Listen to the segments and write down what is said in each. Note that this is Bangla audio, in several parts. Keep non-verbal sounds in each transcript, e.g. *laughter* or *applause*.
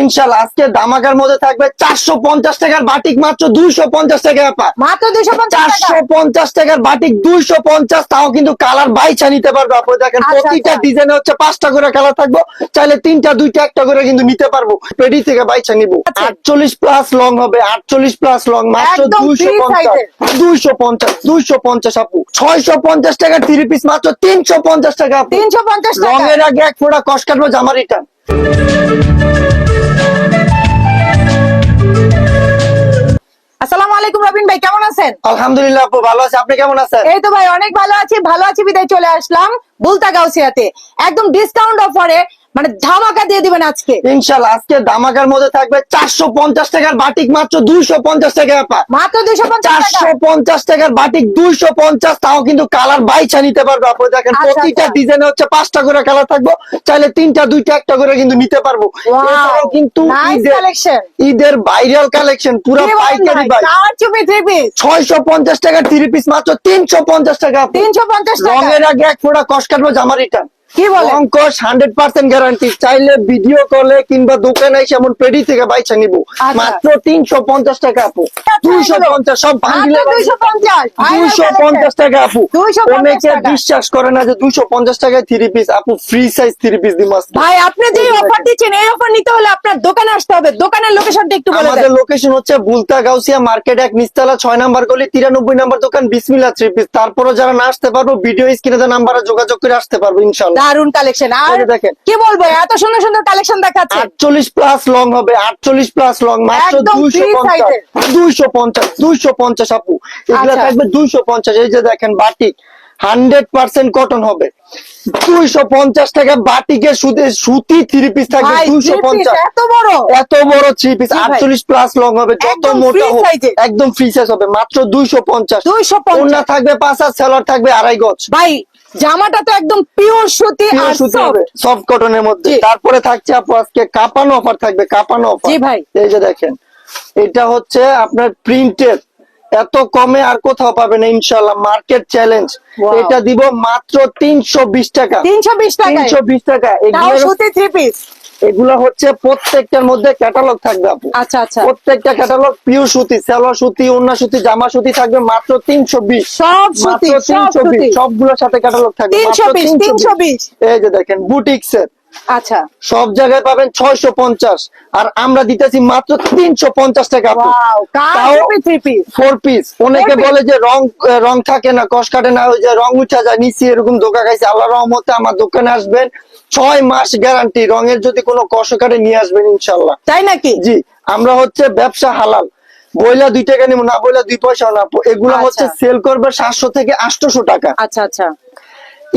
ইনশাল্লাহ আজকে দামাকার মধ্যে থাকবে চারশো পঞ্চাশ টাকার বাটিক মাত্র দুইশো পঞ্চাশ টাকা আপা। মাত্র দুইশো পঞ্চাশ চারশো টাকা পঞ্চাশ টাকার বাটিক দুইশো পঞ্চাশ তাও কিন্তু কালার বাইছা নিতে পারব আপনি দেখেন আচ্ছা, প্রতিটা আচ্ছা। ডিজাইনে হচ্ছে পাঁচটা করে কালার থাকব। চাইলে তিনটা দুইটা একটা করে কিন্তু নিতে পারব। পেডি থেকে বাইছা নিবো। আচ্ছা। আটচল্লিশ প্লাস লং হবে আটচল্লিশ প্লাস লং মাত্র দুইশো পঞ্চাশ। দুইশো পঞ্চাশ দুইশো পঞ্চাশ আপু। ছয়শো পঞ্চাশ টাকা থ্রি পিস মাত্র তিনশো পঞ্চাশ টাকা তিনশো পঞ্চাশ রঙের আগে এক ফোটা কষ কাটবো জামা রিটার্ন আলাইকুম রবিন ভাই কেমন আছেন? আলহামদুলিল্লাহ আপু ভালো আছে। আপনি কেমন আছেন? এই তো ভাই অনেক ভালো আছি। ভালো আছি বিদায় চলে আসলাম বুলতা গাউসিয়াতে একদম ডিসকাউন্ট অফারে মানে ধামাকা দিয়ে দিবেন আজকে। ইনশাল্লাহ আজকে ধামাকার মধ্যে থাকবে চারশো পঞ্চাশ টাকার বাটিক মাত্র দুইশো পঞ্চাশ টাকা মাত্র দুইশো চারশো টাকা? পঞ্চাশ টাকার বাটিক দুইশো পঞ্চাশ তাও কিন্তু কালার বাইছা নিতে পারব। আপনি দেখেন আচ্ছা, প্রতিটা আচ্ছা। ডিজাইনে হচ্ছে পাঁচটা করে কালার থাকব চাইলে তিনটা দুইটা একটা করে কিন্তু নিতে পারব। কিন্তু ঈদের ভাইরাল কালেকশন পুরো পাইকারি ছয়শো পঞ্চাশ টাকা থ্রি পিস মাত্র তিনশো পঞ্চাশ টাকা। তিনশো পঞ্চাশ টাকা। রঙের আগে এক ফোটা কষ কাটবো জামা রিটার্ন কি বলে? অঙ্কশ হান্ড্রেড পার্সেন্ট গ্যারান্টি চাইলে ভিডিও কলে কিংবা দোকানে এসে এমন পেডি থেকে বাইচা নিব। আচ্ছা। মাত্র তিনশো পঞ্চাশ টাকা আপু। দুইশো পঞ্চাশ সব ভাঙিলে দুইশো পঞ্চাশ। টাকা আপু। অনেকে বিশ্বাস করে না যে দুইশো পঞ্চাশ টাকায় থ্রি পিস আপু ফ্রি সাইজ থ্রি পিস দিব ভাই আপনি যে অফার দিচ্ছেন এই অফার নিতে হলে আপনার দোকানে আসতে হবে। দোকানের লোকেশনটা একটু বলে আমাদের লোকেশন হচ্ছে বুলতা গাউসিয়া মার্কেট এক নিস্তালা ছয় নাম্বার গলি তিরানব্বই নাম্বার দোকান বিসমিল্লা থ্রি পিস তারপরে যারা না আসতে পারব ভিডিও স্ক্রিনে নাম্বারে যোগাযোগ করে আসতে পারব ইনশাল্লাহ দারুণ কালেকশন আর দেখেন। কি বলব এত সুন্দর সুন্দর কালেকশন দেখাচ্ছে। আটচল্লিশ প্লাস লং হবে আটচল্লিশ প্লাস লং মাত্র একদম দুইশো free পঞ্চাশ। size দুইশো পঞ্চাশ দুইশো পঞ্চাশ আপু। এগুলা আচ্ছা। থাকবে দুইশো পঞ্চাশ। এই যে দেখেন বাটিক হান্ড্রেড পার্সেন্ট কটন হবে। দুইশো পঞ্চাশ টাকা বাটিকের সুদে সুতি থ্রি পিস থাকবে দুইশো পঞ্চাশ। এত বড়। এত বড় থ্রি পিস আটচল্লিশ প্লাস লং হবে যত মোটা হোক একদম ফ্রি সাইজ হবে মাত্র দুইশো পঞ্চাশ। 250 ওনা থাকবে পাঁচ হাত সেলার থাকবে আড়াই গজ। ভাই জামাটা তো একদম পিওর সুতি আর সফট কটনের মধ্যে। তারপরে থাকছে আপু আজকে কাপানো অফার থাকবে কাপানো অফার জি ভাই। এই যে দেখেন এটা হচ্ছে আপনার প্রিন্টেড এত কমে আর কোথাও পাবে না ইনশাল্লাহ মার্কেট চ্যালেঞ্জ এটা দিব মাত্র তিনশো বিশ টাকা। তিনশো বিশ টাকা তিনশো বিশ টাকা এগুলো হচ্ছে প্রত্যেকটার মধ্যে ক্যাটালগ থাকবে আপু। আচ্ছা আচ্ছা। প্রত্যেকটা ক্যাটালগ পিও সুতি সেলোয়ার সুতি ওন্না সুতি জামা সুতি থাকবে মাত্র তিনশো বিশ। সব সুতি সব সুতি। সবগুলোর সাথে ক্যাটালগ থাকবে তিনশো মাত্র বিশ। 320 তিনশো বিশ। এই যে দেখেন বুটিক্স এর আচ্ছা। সব জায়গায় পাবেন ছয়শো পঞ্চাশ। আর আমরা দিতেছি মাত্র তিনশো পঞ্চাশ টাকা ফোর পিস অনেকে বলে যে রং রং থাকে না কষ কাটে না ওই যে রং উঠা যায় নিচে এরকম ধোকা খাইছে। আল্লাহ রহমতে আমার দোকানে আসবেন। ছয় মাস গ্যারান্টি রঙের যদি কোনো কষ কাটে নিয়ে আসবেন ইনশাল্লাহ তাই নাকি? জি আমরা হচ্ছে ব্যবসা হালাল। বইলা দুই টাকা নিবো না বইলা দুই পয়সা না। এগুলো আচ্ছা। হচ্ছে সেল করবে সাতশো থেকে আটশোশো টাকা। আচ্ছা আচ্ছা।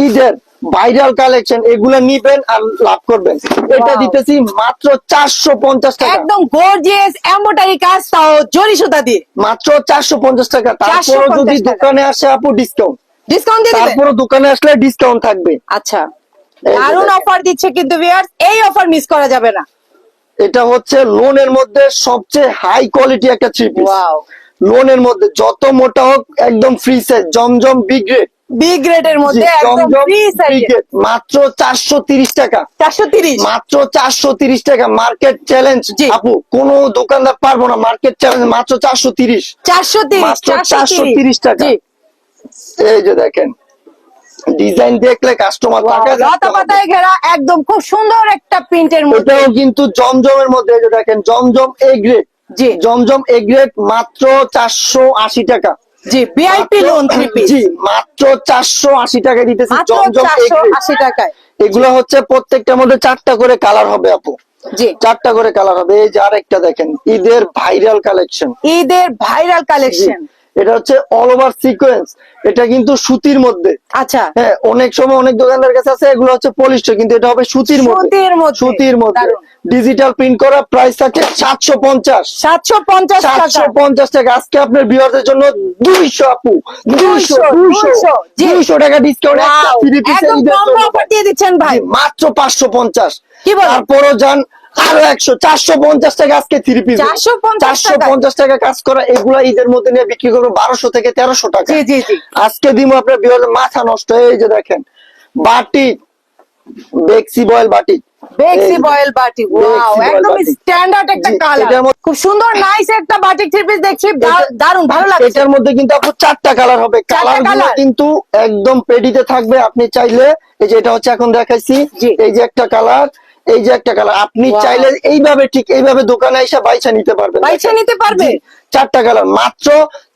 ঈদের ভাইরাল কালেকশন এগুলা নিবেন আর লাভ করবেন। এটা দিতেছি মাত্র চারশো পঞ্চাশ টাকা। একদম গর্জিয়াস এমব্রয়ডারি কাজ তাও জরি সুতা দিয়ে। মাত্র চারশো পঞ্চাশ টাকা। তারপর যদি দোকানে আসে আপু ডিসকাউন্ট ডিসকাউন্ট দিয়ে দোকানে আসলে ডিসকাউন্ট থাকবে। আচ্ছা। দারুণ অফার দিচ্ছে কিন্তু ভিউয়ার্স এই অফার মিস করা যাবে না। এটা হচ্ছে লোনের মধ্যে সবচেয়ে হাই কোয়ালিটি একটা থ্রি পিস ওয়াও লোনের মধ্যে যত মোটা হোক একদম ফ্রি সাইজ জমজম বিগ রেট বি গ্রেডের মধ্যে একদম ফ্রি মাত্র টাকা। 430 মাত্র চারশো তিরিশ টাকা মার্কেট চ্যালেঞ্জ। আপু কোন দোকানদার পারব না মার্কেট চ্যালেঞ্জ মাত্র চারশো তিরিশ। 430 মাত্র 430 টাকা। জি। এই যে দেখেন ডিজাইন দেখলে কাস্টমার ঘেরা একদম খুব সুন্দর একটা প্রিন্টের মধ্যে। এটাও কিন্তু জমজমের মধ্যে এই যে দেখেন জমজম A grade G. Zamzam A grade মাত্র চারশো আশি টাকা। জি ভিআইপি লোন থ্রি পিস জি মাত্র চারশো আশি টাকা দিতেছি জমজম এ চারশো গ্রেড আশি টাকায়। এগুলো হচ্ছে প্রত্যেকটার মধ্যে চারটা করে কালার হবে আপু। জি। চারটা করে কালার হবে। এই যে আরেকটা দেখেন ঈদের ভাইরাল কালেকশন ঈদের ভাইরাল কালেকশন এটা হচ্ছে অল ওভার সিকোয়েন্স এটা কিন্তু সুতির মধ্যে। আচ্ছা। হ্যাঁ অনেক সময় অনেক দোকানদার কাছে আছে এগুলো হচ্ছে পলিস্টার কিন্তু এটা হবে সুতির মধ্যে। সুতির মধ্যে। সুতির মধ্যে। দারুণ। ডিজিটাল প্রিন্ট করা প্রাইস থাকে সাতশো পঞ্চাশ। সাতশো পঞ্চাশ সাতশো পঞ্চাশ টাকা। আজকে আপনার বিয়ারদের জন্য দুইশো আপু। দুইশো 200, দুইশো। দুইশো টাকা ডিসকাউন্ট দিয়ে দিচ্ছেন ভাই। মাত্র পাঁচশো পঞ্চাশ? তারপরও যান আরও একশো চারশো পঞ্চাশ টাকা আজকে থ্রি পিস 450 চারশো পঞ্চাশ টাকা কাজ করা এগুলা ঈদের মধ্যে নিয়ে বিক্রি করব বারোশো থেকে তেরোশো টাকা। আজকে দিব আপনার বিয়ারদের মাথা নষ্ট। এই যে দেখেন বাটি বেক্সি বয়েল বাটি। বেক্সি বয়েল বাটিক ওয়াও একদম স্ট্যান্ডার্ড একটা কালার খুব সুন্দর নাইস একটা বাটিক থ্রি পিস দেখছি। দা- দারুণ ভালো লাগছে। এটার মধ্যে কিন্তু চারটা কালার হবে। চারটা কালারগুলো কিন্তু একদম পেডিতে থাকবে। আপনি চাইলে এই যে এটা হচ্ছে এখন দেখাইছি। এই যে একটা কালার এই যে একটা কালার আপনি চাইলে এইভাবে ঠিক এইভাবে দোকানে এসে বাইছা নিতে পারবেন। দেখেন। নিতে পারবে? চারটা কালার। মাত্র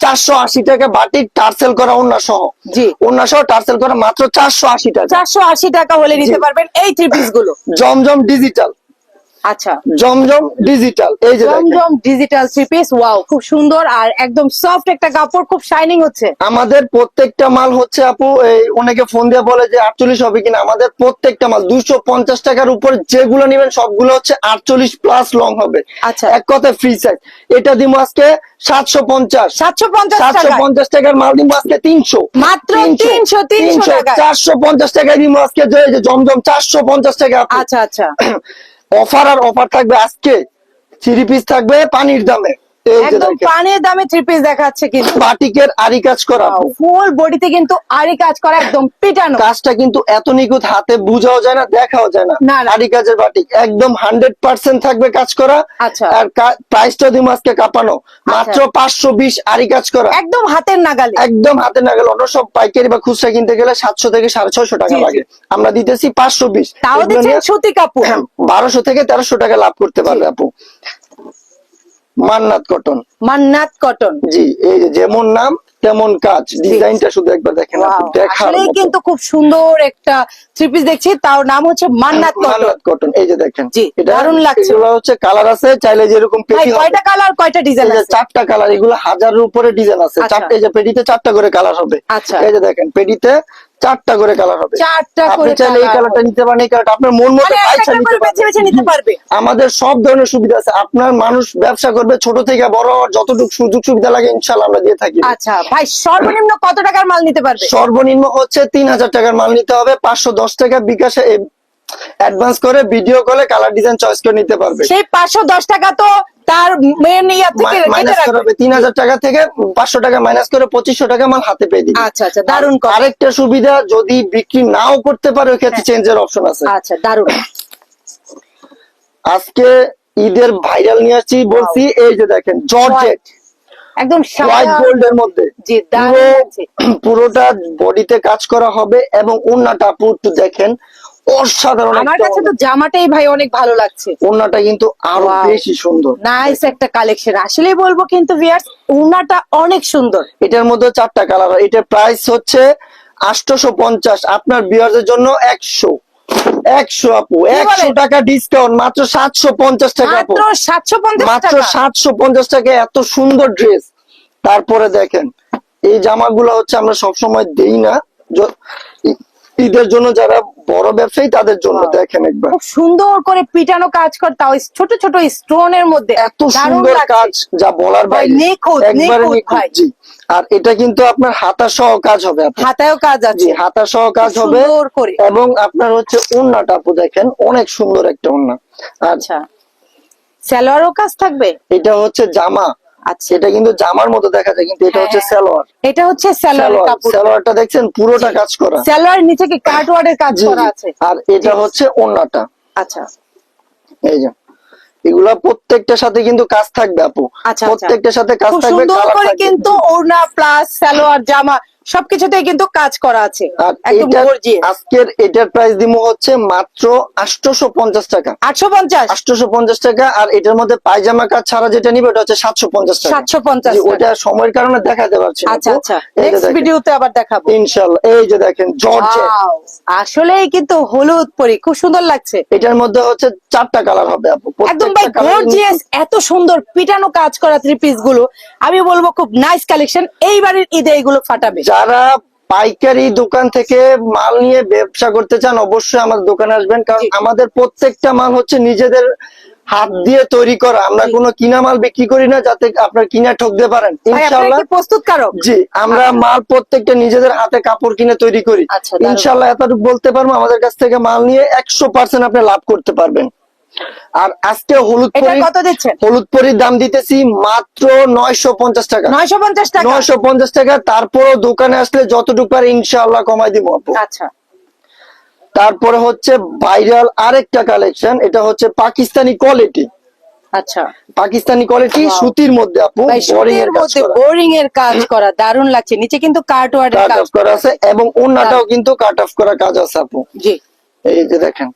চারশো আশি টাকা বাটি টার্সেল করা অন্য সহ। জি। অন্য সহ টার্সেল করা মাত্র চারশো আশি টাকা। চারশো আশি টাকা হলে নিতে পারবেন এই থ্রি পিসগুলো। জমজম ডিজিটাল আচ্ছা। জমজম ডিজিটাল এই যে জমজম ডিজিটাল থ্রি পিস ওয়াও খুব সুন্দর আর একদম সফট একটা কাপড় খুব শাইনিং হচ্ছে। আমাদের প্রত্যেকটা মাল হচ্ছে আপু এই অনেকে ফোন দিয়ে বলে যে আটচল্লিশ হবে কিনা আমাদের প্রত্যেকটা মাল দুশো পঞ্চাশ টাকার উপর যেগুলো নেবেন সবগুলো হচ্ছে আটচল্লিশ প্লাস লং হবে। আচ্ছা। এক কথায় ফ্রি সাইজ এটা দিব আজকে সাতশো পঞ্চাশ। সাতশো পঞ্চাশ সাতশো পঞ্চাশ টাকার মাল দিব আজকে তিনশো। মাত্র 300, 300 টাকায়। চারশো পঞ্চাশ টাকায় দিব আজকে জমজম চারশো পঞ্চাশ টাকা আচ্ছা আচ্ছা। *coughs* অফার আর অফার থাকবে আজকে। থ্রি পিস থাকবে পানির দামে। একদম পানির দামে থ্রি পিস দেখাচ্ছে কিন্তু। বাটিকের আরি কাজ করা। ফুল বডিতে কিন্তু আরি কাজ করা একদম পিটানো। কাজটা কিন্তু এত নিখুঁত হাতে বুঝাও যায় না দেখাও যায় না। আরি কাজের বাটিক একদম হান্ড্রেড পার্সেন্ট থাকবে কাজ করা। আচ্ছা। আর প্রাইসটা দিব আজকে কাঁপানো। মাত্র পাঁচশো বিশ আরি কাজ করা। একদম হাতের নাগালে। একদম হাতে না গেলে অন্য সব পাইকারি বা খুচরা কিনতে গেলে সাতশো থেকে সাড়ে ছয়শো টাকা। লাগে। আমরা দিতেছি পাঁচশো বিশ। তাও দিচ্ছেন সুতি কাপড়। বারোশো থেকে তেরোশো টাকা লাভ করতে পারবে আপু। মান্নাত কটন। মান্নাত কটন। জি এই যে যেমন নাম তেমন কাজ। ডিজাইনটা শুধু একবার দেখেন মতো। কিন্তু খুব সুন্দর একটা থ্রি পিস দেখছি তার নাম হচ্ছে মান্নাত কটন মান্নাত কটন। এই যে দেখেন। জি, দারুণ লাগছে। এগুলো হচ্ছে কালার আছে চাইলে যেরকম পেটি কয়টা কালার কয়টা ডিজাইন আছে? চারটা কালার এগুলো হাজারের উপরে ডিজাইন আছে। আচ্ছা। চারটে এই যে পেটিতে চারটা করে কালার হবে। আচ্ছা। এই যে দেখেন পেটিতে চারটা করে কালার হবে। চারটা করে চাইলে এই কালারটা নিতে পারেন এই কালারটা আপনার মন মতো নিতে পারবে। আমাদের সব ধরনের সুবিধা আছে। আপনার মানুষ ব্যবসা করবে ছোট থেকে বড় যতটুকু সুযোগ সুবিধা লাগে ইনশাল্লাহ আমরা দিয়ে থাকি। আচ্ছা ভাই সর্বনিম্ন কত টাকার মাল নিতে পারবে? সর্বনিম্ন হচ্ছে তিন হাজার টাকার মাল নিতে হবে। পাঁচশো দশ টাকা বিকাশে অ্যাডভান্স করে ভিডিও কলে কালার ডিজাইন চয়েস করে নিতে পারবে। সেই পাঁচশো দশ টাকা তো তার মেন ইয়া থেকে মাইনাস করাবে তিন হাজার টাকা থেকে পাঁচশো টাকা মাইনাস করে পঁচিশশো টাকা মাল হাতে পেয়ে দিবে। আচ্ছা আচ্ছা দারুণ আরেকটা সুবিধা যদি বিক্রি নাও করতে পারে ক্ষেত্রে চেঞ্জের অপশন আছে। আচ্ছা দারুণ। আজকে ঈদের ভাইরাল নিয়ে আসছি বলছি এই যে দেখেন জর্জেট একদম হোয়াইট গোল্ড এর মধ্যে। জি পুরো *clears throat* পুরোটা বডিতে কাজ করা হবে এবং ওন্নাটা আপু একটু দেখেন। অসাধারণ আমার কাছে তো জামাটাই ভাই অনেক ভালো লাগছে। ওন্নাটা কিন্তু আরও বেশি সুন্দর। নাইস একটা কালেকশন আসলেই বলব কিন্তু ভিয়ার্স উনাটা অনেক সুন্দর। এটার মধ্যে চারটা কালার এটার প্রাইস হচ্ছে আটশোশো পঞ্চাশ আপনার বিয়ারদের জন্য একশো। একশো আপু একশো টাকা ডিসকাউন্ট মাত্র সাতশো পঞ্চাশ টাকা আপু। মাত্র সাতশো পঞ্চাশ টাকা এত সুন্দর ড্রেস তারপরে দেখেন এই জামাগুলো হচ্ছে আমরা সবসময় দেই না। ঈদের জন্য যারা বড় ব্যবসায়ী তাদের জন্য দেখেন একবার। খুব সুন্দর করে পিটানো কাজ কর তাও ছোট ছোট স্টোনের মধ্যে। এত সুন্দর কাজ যা বলার বাইরে। নিখুঁত, নিখুঁত নিখুঁত, জি। আর এটা কিন্তু আপনার হাতা সহ কাজ হবে হাতায়ও কাজ আছে। হাতা সহ কাজ হবে। করে। এবং আপনার হচ্ছে ওন্নাটা আপু দেখেন অনেক সুন্দর একটা ওন্না। আচ্ছা। সালোয়ারও কাজ থাকবে? এটা হচ্ছে জামা। আচ্ছা এটা কিন্তু জামার মতো দেখা যায় কিন্তু এটা হচ্ছে স্যালোয়ার সালোয়ার। এটা হচ্ছে সালোয়ার কাপড়। সালোয়ারটা দেখছেন পুরোটা কাজ করা। সালোয়ার নিচে কি কাটওয়ার্ডের কাজ করা আছে? আর এটা হচ্ছে ওন্নাটা। আচ্ছা। এই যে এগুলা প্রত্যেকটার সাথে কিন্তু কাজ থাকবে আপু। আচ্ছা, আচ্ছা। প্রত্যেকটার সাথে কাজ থাকবে। কিন্তু ওড়না প্লাস সালোয়ার জামা সবকিছুতেই কিন্তু কাজ করা আছে। একদম গর্জিয়াস আজকের এটার প্রাইস দিমু হচ্ছে মাত্র আটশোশো পঞ্চাশ টাকা। আটশো পঞ্চাশ আটশোশো পঞ্চাশ টাকা আর এটার মধ্যে পায়জামা কাজ ছাড়া যেটা নিবে ওটা হচ্ছে সাতশো পঞ্চাশ টাকা। সাতশো পঞ্চাশ জি, ওটা সময়ের কারণে দেখাতে পারছি আচ্ছা আচ্ছা। নেক্সট ভিডিওতে আবার দেখাবো। ইনশাল্লাহ এই যে দেখেন জর্জেট। আসলেই কিন্তু হলুদ পরি খুব সুন্দর লাগছে। এটার মধ্যে হচ্ছে চারটা কালার হবে আপু। একদম ভাই গর্জিয়াস এত সুন্দর পিটানো কাজ করা থ্রি পিসগুলো। আমি বলব খুব নাইস কালেকশন এইবারের ঈদে এগুলো ফাটাবে। যারা পাইকারি দোকান থেকে মাল নিয়ে ব্যবসা করতে চান অবশ্যই আমাদের দোকানে আসবেন। কারণ আমাদের প্রত্যেকটা মাল হচ্ছে নিজেদের হাত দিয়ে তৈরি করা। আমরা কোনো কিনা মাল বিক্রি করি না যাতে আপনার কিনা ঠকতে পারেন। ইনশাল্লাহ জি আমরা মাল প্রত্যেকটা নিজেদের হাতে কাপড় কিনে তৈরি করি। আচ্ছা। ইনশাল্লাহ এতটুকু বলতে পারব আমাদের কাছ থেকে মাল নিয়ে একশো পার্সেন্ট আপনি লাভ করতে পারবেন। আর আজকে হলুদ পরি কত দিচ্ছেন? হলুদ পরির দাম দিতেছি মাত্র নয়শো পঞ্চাশ টাকা। নয়শো পঞ্চাশ টাকা? নয়শো পঞ্চাশ টাকা তারপরও দোকানে আসলে যতটুকু পারে ইনশাআল্লাহ কমাই দিব আচ্ছা। তারপরে হচ্ছে ভাইরাল আরেকটা কালেকশন এটা হচ্ছে পাকিস্তানি কোয়ালিটি। আচ্ছা। পাকিস্তানি কোয়ালিটি সুতির মধ্যে আপু বোরিং এর কাজ মধ্যে বোরিং এর কাজ করা দারুণ লাগছে। নিচে কিন্তু কাট কাজ অফ করা আছে এবং ওন্নাটাও কিন্তু কাট অফ করা কাজ আছে আপু। জি। এই যে দেখেন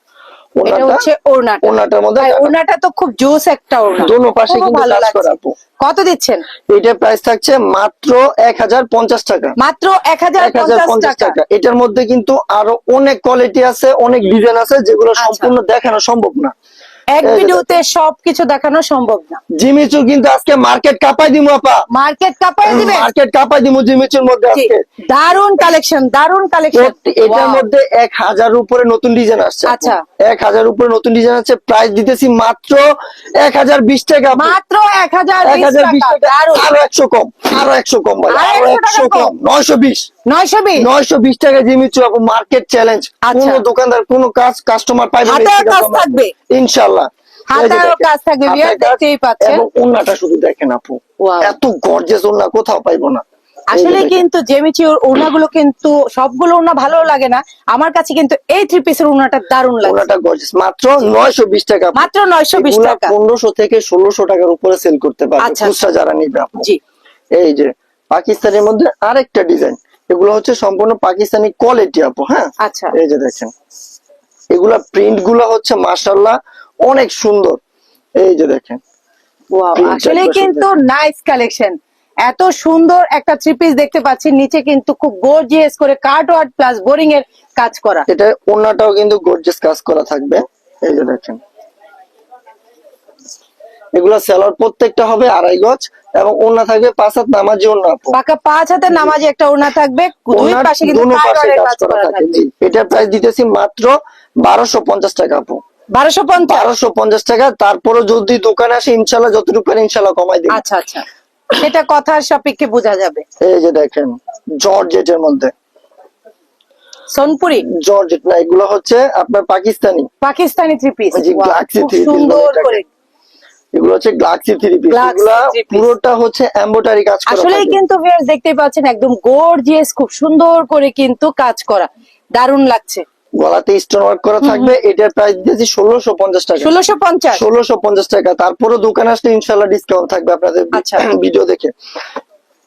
এটা হচ্ছে ওড়নাটা। ওন্নাটার মধ্যে ভাই cut off। ওড়নাটা তো খুব জোস একটা ওড়না। দোনো পাশে কিন্তু কাজ করা কত দিচ্ছেন? এটার প্রাইস থাকছে মাত্র এক হাজার পঞ্চাশ টাকা। মাত্র এক হাজার এক হাজার পঞ্চাশ টাকা। এটার মধ্যে কিন্তু আরও অনেক কোয়ালিটি আছে অনেক ডিজাইন আছে যেগুলো আচ্ছা। সম্পূর্ণ দেখানো সম্ভব না। এক ভিডিওতে সবকিছু দেখানো সম্ভব না। জিমিচু কিন্তু আজকে মার্কেট কাপাই দিমু আপা। মার্কেট কাপাই দিবে? মার্কেট কাপাই দিমু জিমিচুর মধ্যে আজকে। দারুণ কালেকশন দারুণ কালেকশন এটার মধ্যে এক হাজার উপরে নতুন ডিজাইন আসছে। আচ্ছা। এক হাজার উপরে নতুন ডিজাইন আছে প্রাইস দিতেছি মাত্র এক হাজার বিশ টাকা। মাত্র এক হাজার এক হাজার বিশ টাকা। দারুণ। আরও একশো কম আরও একশো কম ভাই আরও আরও 100 কম। কম। নয়শো বিশ? নয়শো বিশ নয়শো বিশ টাকা জিমিচু আপু মার্কেট চ্যালেঞ্জ আচ্ছা। দোকানদার কোন কাজ কাস্টমার পাইবে না কাজ থাকবে। কাজ থাকবে, হাতের বিয়ার দেখতেই পাচ্ছেন। এবং ওন্নাটা শুধু দেখেন আপু। এত ওন্না কোথাও পাইবো না। আসলে। কিন্তু জেমিচি ওড়নাগুলো কিন্তু সবগুলো ওড়না ভালো লাগে না। আমার কাছে কিন্তু এই থ্রি পিসের ওড়নাটা দারুণ লাগে ওনাটা গর্জেস মাত্র নয়শো বিশ টাকা মাত্র নয়শো বিশ এগুলা টাকা। পনেরোশো থেকে ষোলোশো টাকার উপরে সেল করতে পারবে। আচ্ছা, খুচরা যারা নিবে আপু। জি। এই যে পাকিস্তানের মধ্যে আরেকটা ডিজাইন এগুলো হচ্ছে সম্পূর্ণ পাকিস্তানি কোয়ালিটি আপু হ্যাঁ? আচ্ছা। এই যে দেখেন। এগুলা প্রিন্টগুলা হচ্ছে মাশাল্লাহ অনেক সুন্দর। এই যে দেখেন। আসলে কিন্তু নাইস কালেকশন এত সুন্দর একটা থ্রি পিস দেখতে পাচ্ছি নিচে কিন্তু খুব গর্জিয়াস করে কার্ট ওয়ার্ড প্লাস বোরিং এর কাজ করা। এটা ওন্নাটাও কিন্তু গর্জিয়াস কাজ করা থাকবে। এই যে দেখেন। এগুলা সেলার প্রত্যেকটা হবে আড়াই গজ এবং ওন্না থাকবে পাঁচ হাত নামাজি আপু। পাকা পাঁচ হাতে নামাজে একটা ওড়না থাকবে দুই পাশে কিন্তু কাজ করা থাকে এটার প্রাইস দিতেছি মাত্র বারোশো পঞ্চাশ টাকা আপু। বারোশো পঞ্চাশ? বারোশো পঞ্চাশ টাকা তারপরে যদি দোকানে আসে ইনশাল্লাহ যতটুকু পারে ইনশাল্লাহ কমাই দিই আচ্ছা আচ্ছা। সেটা কথার সাপেক্ষে বোঝা যাবে। এই যে দেখেন জর্জেটের মধ্যে। সোনপুরি? জর্জেট না এগুলো হচ্ছে আপনার পাকিস্তানি। পাকিস্তানি থ্রি পিস সুন্দর করে এগুলো হচ্ছে গ্লাক্সি থ্রি পিস Galaxy এগুলা three piece। পুরোটা হচ্ছে এম্বোটারি কাজ করা আসলেই কিন্তু ভিউয়ার্স পাচ্ছেন একদম গর্জিয়াস খুব সুন্দর করে কিন্তু কাজ করা। দারুণ লাগছে। গলাতে স্টোন ওয়ার্ক করা থাকবে এটার প্রাইস দিয়েছি ষোলোশো পঞ্চাশ টাকা। ষোলোশো পঞ্চাশ? ষোলোশো পঞ্চাশ টাকা। তারপরে দোকানে আসলে ইনশাল্লাহ ডিসকাউন্ট থাকবে আপনাদের আচ্ছা। *clears throat* ভিডিও দেখে।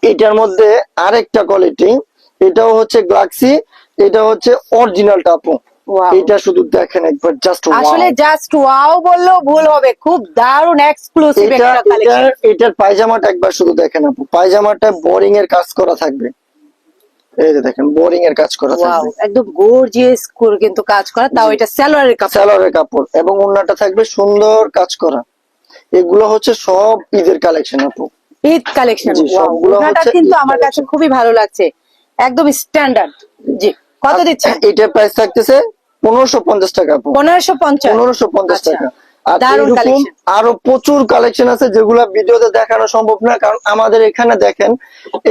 এটার মধ্যে আরেকটা কোয়ালিটি এটাও হচ্ছে গ্লাক্সি এটা হচ্ছে অরিজিনাল টাপু. এটা শুধু দেখেন একবার জাস্ট আসলে জাস্ট ওয়াও বললেও ভুল হবে খুব দারুণ এক্সক্লুসিভ একটা কালেকশন এটার পায়জামাটা একবার শুধু দেখেন আপু পায়জামাটা বোরিং এর কাজ করা থাকবে। এই যে দেখেন বোরিং এর কাজ করা থাকবে। একদম গর্জিয়াস করে কিন্তু কাজ করা তাও এটা সালোয়ারের কাপড়। সালোয়ারের কাপড় এবং ওন্নাটা থাকবে সুন্দর কাজ করা। এগুলো হচ্ছে সব ঈদের কালেকশন আপু। ঈদ কালেকশন সবগুলো কিন্তু আমার কাছে খুবই ভালো লাগছে একদম স্ট্যান্ডার্ড জি। কত দিচ্ছে? এটা প্রাইস থাকতেছে পনেরোশো পঞ্চাশ টাকা। পনেরোশো পঞ্চাশ। পনেরোশো পঞ্চাশ আচ্ছা। টাকা। আর প্রচুর কালেকশন আছে যেগুলো ভিডিওতে দেখানো সম্ভব না কারণ আমাদের এখানে দেখেন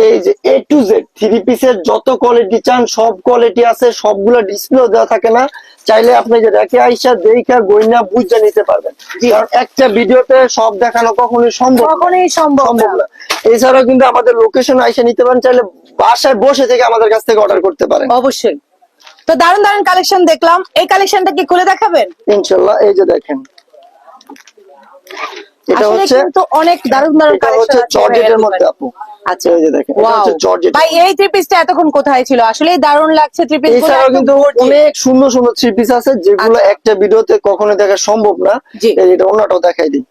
এই যে এ টু জেড থ্রি পিসের যত কোয়ালিটি চান সব কোয়ালিটি আছে সবগুলো ডিসপ্লে দেওয়া থাকে না। চাইলে আপনি যে রেখে আইসা দেখা গইনা বুঝে নিতে পারবেন। কারণ একটা ভিডিওতে সব দেখানো কখনোই সম্ভব। কখনোই সম্ভব না। না। এছাড়াও কিন্তু আমাদের লোকেশন আইসা নিতে পারেন চাইলে বাসায় বসে থেকে আমাদের কাছ থেকে অর্ডার করতে পারেন। অবশ্যই। তো দারুণ দারুণ কালেকশন দেখলাম। এই কালেকশনটা কি খুলে দেখাবেন? ইনশাল্লাহ এই যে দেখেন। এটা হচ্ছে কিন্তু অনেক দারুণ দারুণ কালেকশন হচ্ছে জর্জেটের মধ্যে আপু। আচ্ছা। এই যে দেখেন এটা হচ্ছে জর্জেট ভাই এই থ্রি পিসটা এতক্ষণ কোথায় ছিল? আসলেই দারুণ লাগছে থ্রি পিস এছাড়াও কিন্তু অনেক সুন্দর সুন্দর থ্রি পিস আছে যেগুলো আচ্ছা। একটা ভিডিওতে কখনো দেখা সম্ভব না। এটা অন্যটাও দেখাই দিই।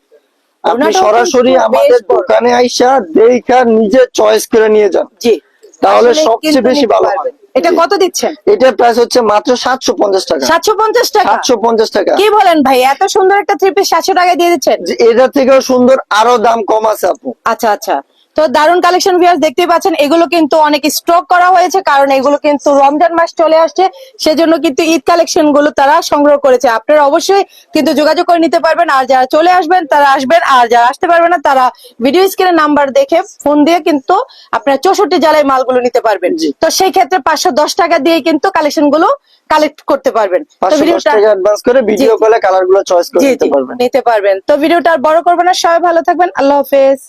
আপনি সরাসরি আমাদের দোকানে আইসা দেখা নিজে চয়েস করে নিয়ে যান। জি। তাহলে সবচেয়ে বেশি ভালো পারবেন। এটা কত দিচ্ছেন? এটা প্রাইস হচ্ছে মাত্র সাতশো পঞ্চাশ টাকা। সাতশো পঞ্চাশ টাকা? সাতশো পঞ্চাশ টাকা। কি বলেন ভাই এত সুন্দর একটা থ্রি পিস সাতশো টাকায় দিয়ে দিচ্ছেন? এটা এটার থেকেও সুন্দর আরও দাম কম আছে আপু। আচ্ছা আচ্ছা। তো দারুণ কালেকশন ভিউয়ার্স দেখতেই পাচ্ছেন এগুলো কিন্তু অনেক স্টক করা হয়েছে কারণ এগুলো কিন্তু রমজান মাস চলে আসছে সেজন্য কিন্তু ঈদ কালেকশনগুলো তারা সংগ্রহ করেছে। আপনারা অবশ্যই কিন্তু যোগাযোগ করে নিতে পারবেন আর যারা চলে আসবেন তারা আসবেন আর যারা আসতে পারবেন না তারা ভিডিও স্ক্রিনের নাম্বার দেখে ফোন দিয়ে কিন্তু আপনারা চৌষট্টি জেলায় মালগুলো নিতে পারবেন। তো সেই ক্ষেত্রে পাঁচশো দশ টাকা দিয়ে কিন্তু কালেকশনগুলো কালেক্ট করতে পারবেন। নিতে পারবেন। নিতে পারবেন। তো ভিডিওটা আর বড় করবেন না সবাই ভালো থাকবেন আল্লাহ হাফেজ।